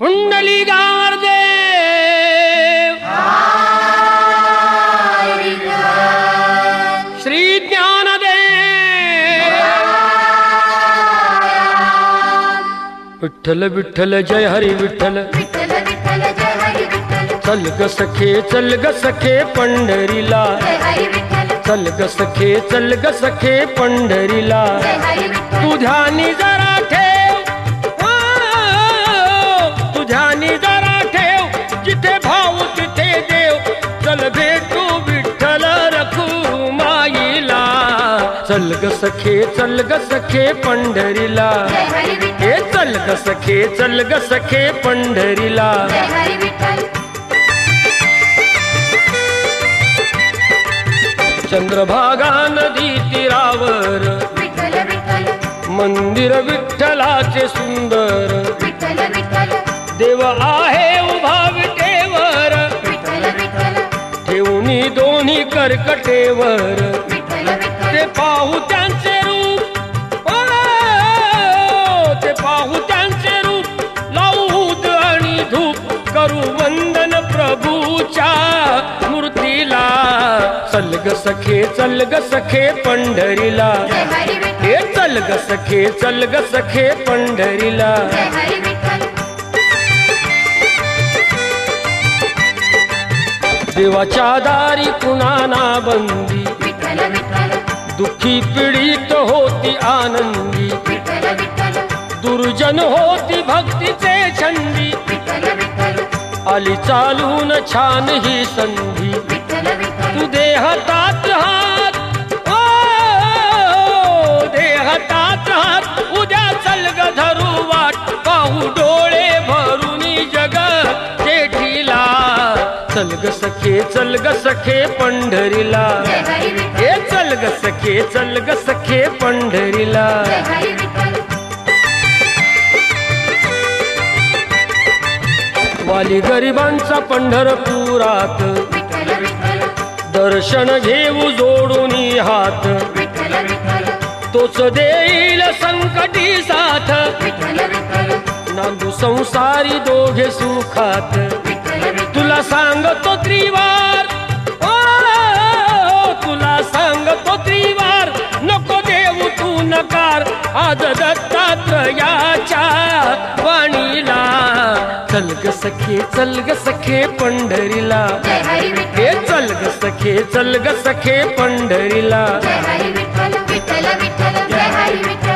कुंडली गारदेव श्री ज्ञानदेव। विठ्ठल विठ्ठल जय हरी विठ्ठल। जय हरी विठ्ठल चल ग सखे चल ग सखे पंढरीला। चल ग सखे चल ग सखे पंढरीला। तुझ्या जरा ठे ग सखे चल ग सखे पंढरीला. हे चल ग सखे चल ग सखे पंढरीला. चंद्रभागा नदी तीरावर. मंदिर विठ्ठलाचे सुंदर. देव आहे उभा विटेवर. ठेवणी दोन्ही कर्कटेवर. करू वंदन प्रभूच्या मूर्तीला. चल ग सखे चल ग सखे पंढरीला. हे चल ग सखे चल ग सखे पंढरीला. देवाच्या दारी कुणाना बंदी. दुःखी पीडित होती आनंदी. दुर्जन होती भक्तीचे छंदी. आली चालून छान ही संधी. तू देहतात हात ओ, देहतात हात उद्या चल ग धरू वाट. पाहू डोळे भरून जग जेठीला. चल ग सखे चल ग सखे पंढरीला. हे चल ग सखे चल ग सखे पंढरीला. आली गरिबांचा पंढरपुरात. दर्शन घेऊ जोडून हात. तोच देईल संकटी साथ. नांदू संसारी दोघे सुखात. तुला सांगतो त्रिवार. ओ, तुला सांगतो त्रिवार. नको देऊ तू नकार. आज दत्तात्रया चल ग सखे चल ग सखे पंढरीला हे चल ग सखे चल ग सखे पंढरीला. जय हरी विठ्ठल विठ्ठल विठ्ठल जय हरी विठ्ठल.